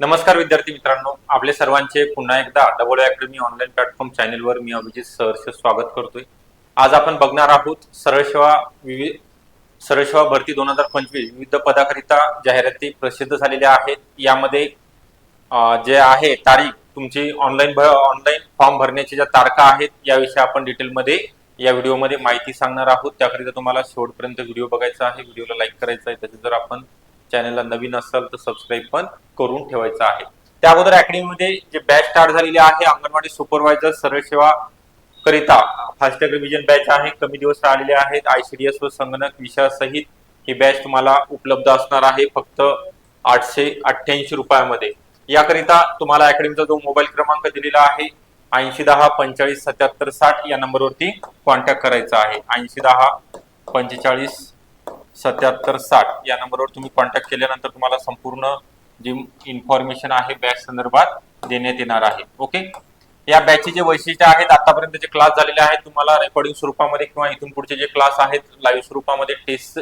नमस्कार विद्यार्थी मित्रांनो. आपले सर्वांचे पुन्हा एकदा डबल अकॅडमी ऑनलाईन प्लॅटफॉर्म चॅनेलवर मी अभिजित सहर्ष स्वागत करतोय. आज आपण बघणार आहोत सरळ सेवा विविध सरळ सेवा भरती दोन हजार पंचवीस विविध पदाकरिता जाहिराती प्रसिद्ध झालेल्या आहेत. यामध्ये जे आहे तारीख तुमची ऑनलाईन ऑनलाईन फॉर्म भरण्याची ज्या तारखा आहेत याविषयी आपण डिटेलमध्ये या व्हिडिओमध्ये माहिती सांगणार आहोत. त्याकरिता तुम्हाला शेवटपर्यंत व्हिडिओ बघायचा आहे. व्हिडिओला लाईक करायचा आहे. त्याचे जर आपण चॅनलला नवीन असाल तर सबस्क्राईब पण करून ठेवायचं आहे. त्या अगोदर अकॅडमीमध्ये जे बॅच स्टार्ट झालेले आहे अंगणवाडी सुपरवायझर सरळ सेवा करिता फास्टॅग रिव्हिजन बॅच आहे कमी दिवस राहिलेले आहेत. आयसीडीएस व संगणक विषयासहित ही बॅच तुम्हाला उपलब्ध असणार आहे फक्त आठशे अठ्ठ्याऐंशी रुपयामध्ये. याकरिता तुम्हाला अकॅडमीचा जो मोबाईल क्रमांक दिलेला आहे ऐंशी दहा पंचेचाळीस सत्याहत्तर साठ या नंबरवरती कॉन्टॅक्ट करायचा आहे. ऐंशी दहा पंचेचाळीस सत्याहत्तर साठ या नंबरवर तुम्ही कॉन्टॅक्ट केल्यानंतर तुम्हाला संपूर्ण जी इन्फॉर्मेशन आहे बॅच संदर्भात देण्यात येणार आहे. ओके या बॅचचे जे वैशिष्ट्य आहेत आतापर्यंत जे क्लास झालेले आहेत तुम्हाला रेकॉर्डिंग स्वरूपामध्ये किंवा इथून पुढचे जे क्लास आहेत लाईव्ह स्वरूपामध्ये टेस्ट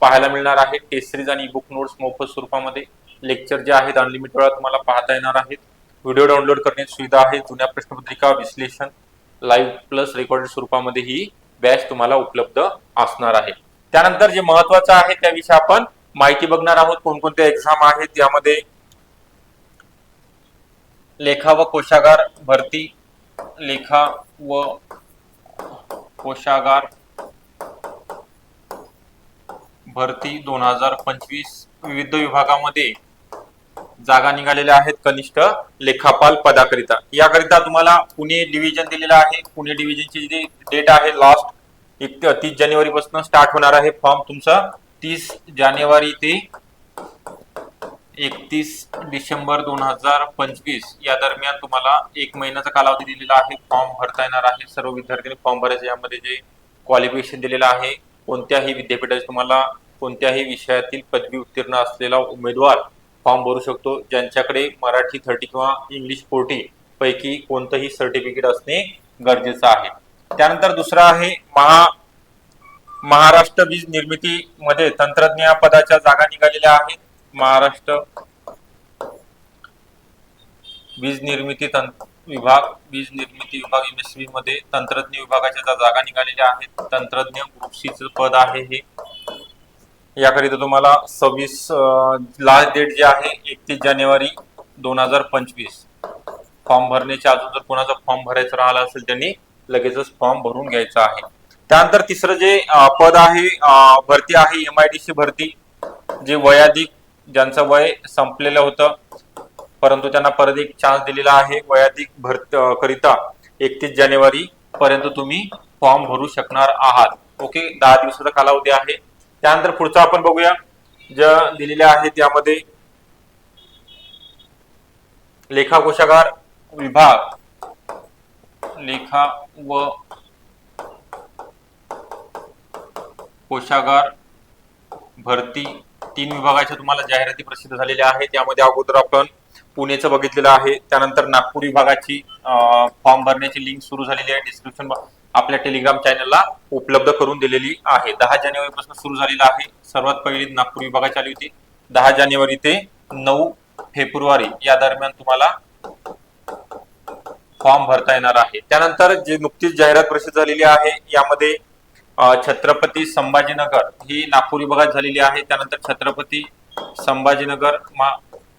पाहायला मिळणार आहे. टेस्ट सिरीज आणि बुक नोट्स मोफत स्वरूपामध्ये लेक्चर जे आहेत अनलिमिटेड वेळा तुम्हाला पाहता येणार आहेत. व्हिडिओ डाउनलोड करण्याची सुविधा आहे. जुन्या प्रश्नपत्रिका विश्लेषण लाईव्ह प्लस रेकॉर्डेड स्वरूपामध्ये ही बॅच तुम्हाला उपलब्ध असणार आहे. त्यानंतर जे महत्वाचं आहे त्याविषयी आपण माहिती बघणार आहोत. कोणकोणत्या एक्झाम आहेत यामध्ये लेखा व कोशागार भरती लेखा व कोशागार भरती दोन हजार पंचवीस विविध विभागामध्ये जागा निघालेल्या आहेत कनिष्ठ लेखापाल पदाकरिता. याकरिता तुम्हाला पुणे डिव्हिजन दिलेलं आहे. पुणे डिव्हिजनची जी डेट आहे लास्ट एक तीस जानेवारी पासून स्टार्ट होणार आहे फॉर्म तुमचा. तीस जानेवारी ते एकतीस डिसेंबर दोन हजार पंचवीस. या दरम्यान तुम्हाला एक महिन्याचा कालावधी दिलेला आहे. फॉर्म भरता येणार आहे. सर्व विद्यार्थ्यांनी फॉर्म भरायचे यामध्ये जे क्वालिफिकेशन दिलेलं आहे कोणत्याही विद्यापीठाचे तुम्हाला कोणत्याही विषयातील पदवी उत्तीर्ण असलेला उमेदवार फॉर्म भरू शकतो. ज्यांच्याकडे मराठी थर्टी किंवा इंग्लिश फोर्टी पैकी कोणतंही सर्टिफिकेट असणे गरजेचं आहे. त्यानंतर दुसरं आहे महा महाराष्ट्र वीज निर्मिती मध्ये तंत्रज्ञ पदाच्या जागा निघालेल्या आहेत. महाराष्ट्र वीज निर्मिती तंत्र विभाग वीज निर्मिती विभाग एमएसबी मध्ये तंत्रज्ञ विभागाच्या जागा निघालेल्या आहेत तंत्रज्ञ ग्रुप पद आहे हे. याकरिता तुम्हाला सव्वीस लास्ट डेट जे आहे एकतीस जानेवारी दोन हजार पंचवीस. फॉर्म भरण्याच्या अजून जर कोणाचा फॉर्म भरायचा राहिला असेल त्यांनी लगेचच फॉर्म भरून घ्यायचा आहे. त्यानंतर तिसरं जे पद आहे भरती आहे एम आय डी सी भरती जे वयाधिक ज्यांचं वय संपलेलं होतं परंतु त्यांना परत एक चान्स दिलेला आहे वयाधिक भरत करिता एकतीस जानेवारी पर्यंत तुम्ही फॉर्म भरू शकणार आहात. ओके दहा दिवसाचा कालावधी आहे. त्यानंतर पुढचं आपण बघूया ज्या दिलेल्या आहेत त्यामध्ये लेखा कोशागार विभाग लेखा व कोशागार भरती तीन विभागाच्या तुम्हाला जाहिराती प्रसिद्ध झालेल्या आहेत. त्यामध्ये अगोदर आपण पुणेचं बघितलेलं आहे. त्यानंतर नागपूर विभागाची फॉर्म भरण्याची लिंक सुरू झालेली आहे. डिस्क्रिप्शन आपल्या टेलिग्राम चॅनलला उपलब्ध करून दिलेली आहे. दहा जानेवारी पासून सुरू झालेला आहे. सर्वात पहिली नागपूर विभागाची आली होती. दहा जानेवारी ते नऊ फेब्रुवारी या दरम्यान तुम्हाला फॉर्म भरता येणार आहे. त्यानंतर जे नुकतीच जाहिरात प्रसिद्ध झालेली आहे यामध्ये छत्रपती संभाजीनगर ही नागपूर विभागात झालेली आहे. त्यानंतर छत्रपती संभाजीनगर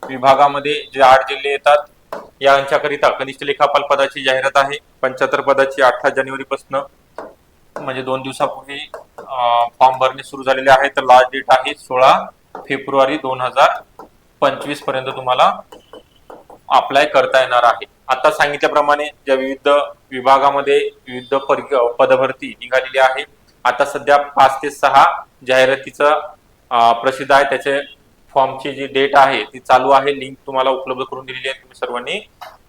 विभागामध्ये जे आठ जिल्हे येतात यांच्याकरिता कनिष्ठ लेखापाल पदाची जाहिरात आहे. पंच्याहत्तर पदाची अठरा जानेवारी पासून म्हणजे दोन दिवसापूर्वी फॉर्म भरणे सुरू झालेले आहे. तर लास्ट डेट आहे सोळा फेब्रुवारी दोन हजार पंचवीसपर्यंत तुम्हाला अप्लाय करता येणार आहे. आता सांगितल्याप्रमाणे ज्या विविध विभागामध्ये विविध पदभरती निघालेली आहे आता सध्या पाच ते सहा जाहिरातीचं प्रसिद्ध आहे. त्याचे फॉर्मची जी डेट आहे ती चालू आहे. लिंक तुम्हाला उपलब्ध करून दिलेली आहे. तुम्ही सर्वांनी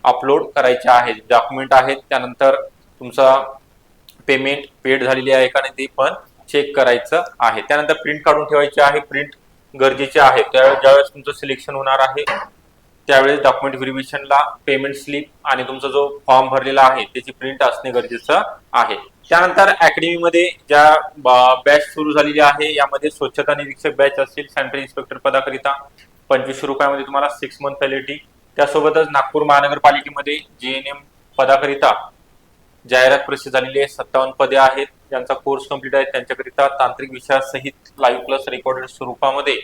अपलोड करायचे आहे. डॉक्युमेंट आहेत त्यानंतर तुमचा पेमेंट पेड झालेली आहे का नाही ते पण चेक करायचं आहे. त्यानंतर प्रिंट काढून ठेवायची आहे. प्रिंट गरजेचे आहे. त्यावेळेस ज्यावेळेस तुमचं सिलेक्शन होणार आहे त्यावेळेस डॉक्युमेंट व्हेरिफिकेशनला पेमेंट स्लिप आणि तुमचा जो फॉर्म भरलेला आहे त्याची प्रिंट असणे गरजेचं आहे. त्यानंतर अकॅडमीमध्ये ज्या बॅच सुरू झालेली आहे यामध्ये स्वच्छता निरीक्षक बॅच असतील सॅनिटरी इन्स्पेक्टर पदाकरिता पंचवीसशे रुपयामध्ये तुम्हाला सिक्स मंथ फॅलिटी त्यासोबतच नागपूर महानगरपालिकेमध्ये जी एन एम पदाकरिता जाहिरात प्रसिद्ध झालेली आहे सत्तावन्न पदे आहेत. ज्यांचा कोर्स कंप्लीट आहे त्यांच्याकरिता तांत्रिक विषयासहित लाईव्ह प्लस रेकॉर्डेड स्वरूपामध्ये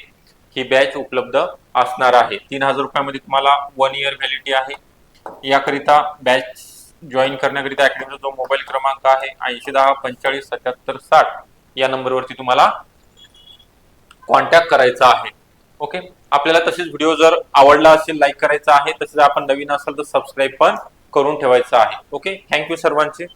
ही बॅच उपलब्ध असणार आहे. तीन हजार रुपयामध्ये तुम्हाला वन इयर व्हॅलिडिटी आहे. याकरिता बॅच जॉईन करण्याकरिता अकॅडमीचा जो मोबाईल क्रमांक आहे ऐंशी दहा पंचेचाळीस सत्याहत्तर साठ या नंबरवरती तुम्हाला कॉन्टॅक्ट करायचा आहे. ओके आपल्याला तसेच व्हिडिओ जर आवडला असेल लाईक करायचा आहे तसेच आपण नवीन असाल तर सबस्क्राईब पण करून ठेवायचं आहे. ओके थँक्यू सर्वांचे.